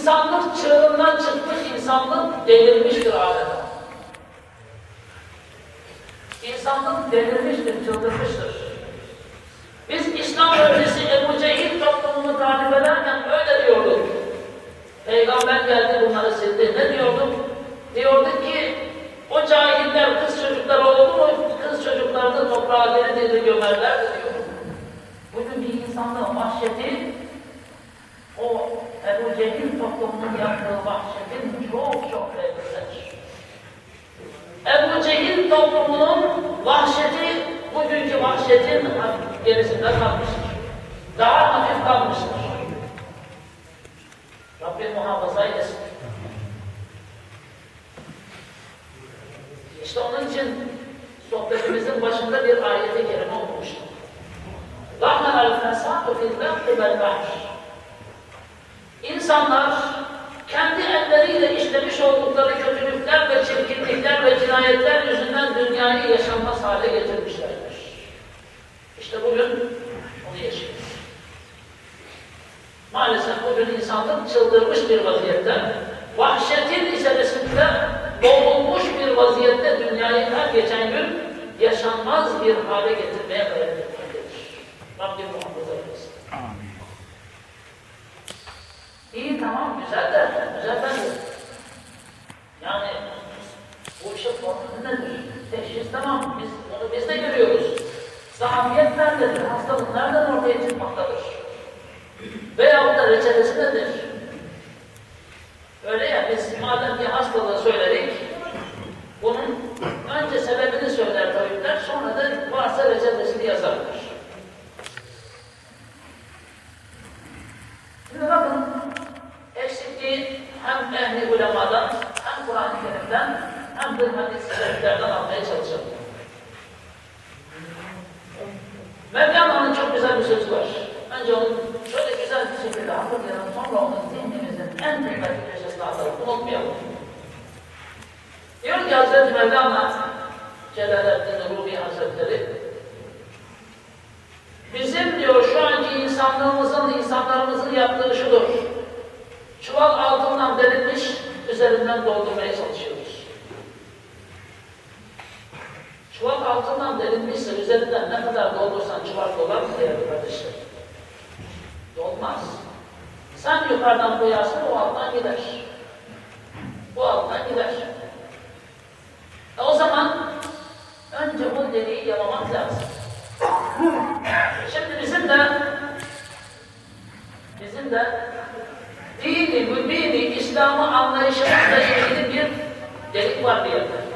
İnsanlık çığırından çıkmış insanlık delirmiştir adeta. İnsanlık delirmiştir, çıldırmıştır. Biz İslam öncesi Ebu Cehil toplumunu tarif ederken öyle diyorduk. Peygamber geldi bunları sildi. Ne diyorduk? Diyorduk ki o cahiller kız çocukları oldu mu kız çocuklarını toprağa diri diri gömerler diyorduk. Bugün bir insanlığın vahşeti o Ebu onun yaptığı vahşetin çok çok devridir. Ebu Cehil toplumunun vahşeti, bugünkü vahşetin gerisinde kalmıştır. Daha hafif kalmıştır. Rabbim muhafaza eylesin. İşte onun için sohbetimizin başında bir ayete kerime okumuştum. Lahna al-fesâhu fil-lâhdi bel-bahşi İnsanlar kendi elleriyle işlemiş oldukları kötülükler ve çirkinlikler ve cinayetler yüzünden dünyayı yaşanmaz hale getirmişlerdir. İşte bugün onu yaşıyoruz. Maalesef bugün insanlık çıldırmış bir vaziyette, vahşetin içerisinde boğulmuş bir vaziyette dünyayı her geçen gün yaşanmaz bir hale getirmeye gayret etmektedir. Rabbim muhafaza eylesin. İyi tamam güzel de, güzel de yani bu işin formu nedir? Teşhis tamam, biz, onu biz de görüyoruz. Zahafiyet nerededir? Hastalık nereden ortaya çıkmaktadır? Veyahut da reçetesi nedir? Öyle ya biz madem ki hastalığı söyledik, bunun de hadis-i almaya çalışalım. Mevlana'nın çok güzel bir sözü var. Önce onu şöyle güzel bir şekilde hatırlayalım, sonra onu zihnimizin en kıymetli köşesine atalım, unutmayalım. Diyor ki Hazreti Mevlana, Celaleddin Rumi Hazretleri, bizim diyor şu anki insanlığımızın, insanlarımızın yaptığı şudur. Çuval altından delinmiş, üzerinden doldurmaya çalışıyoruz. Çuval altından delinmişse üzerinden ne kadar doldursan çuval dolar mı değerli kardeşler? Dolmaz. Sen yukarıdan koyarsın o alttan gider. Bu alttan gider. E o zaman önce bu deliği yalamak lazım. Şimdi bizim de bizim de dini, mübini, İslam'ı anlayışımızla ilgili bir delik var bir yerde.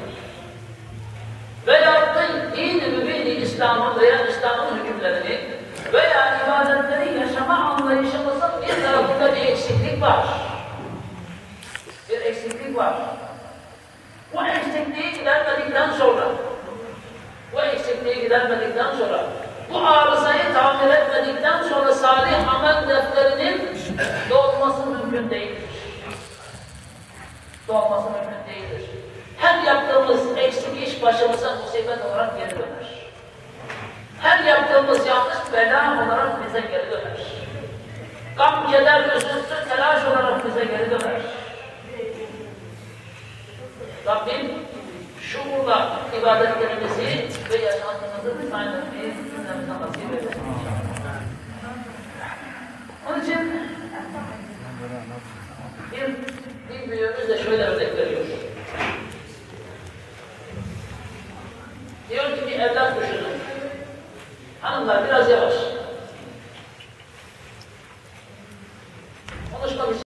Veya İslam'ın hükümlerini veya ibadetleri yaşama anlayışımızın bir tarafında bir eksiklik var. Bir eksiklik var. Bu eksikliği gidermedikten sonra bu eksikliği gidermedikten sonra bu arızayı tamir etmedikten sonra salih amel defterinin dolması mümkün değildir. Dolması mümkün değildir. Her yaptığımız eksik iş başımıza musibet olarak geri döner. Bela olarak bize geri döner. Gam, keder, üzüntü, telaş olarak bize geri döner. Rabbim şuurla ibadetlerimizi ve yaşantımızı etmeyi cümlemize nasip eylesin. Onun için bir din büyüğümüz de şöyle örnek veriyor. Diyor ki bir evlat düşünün. Hanımlar biraz yavaş.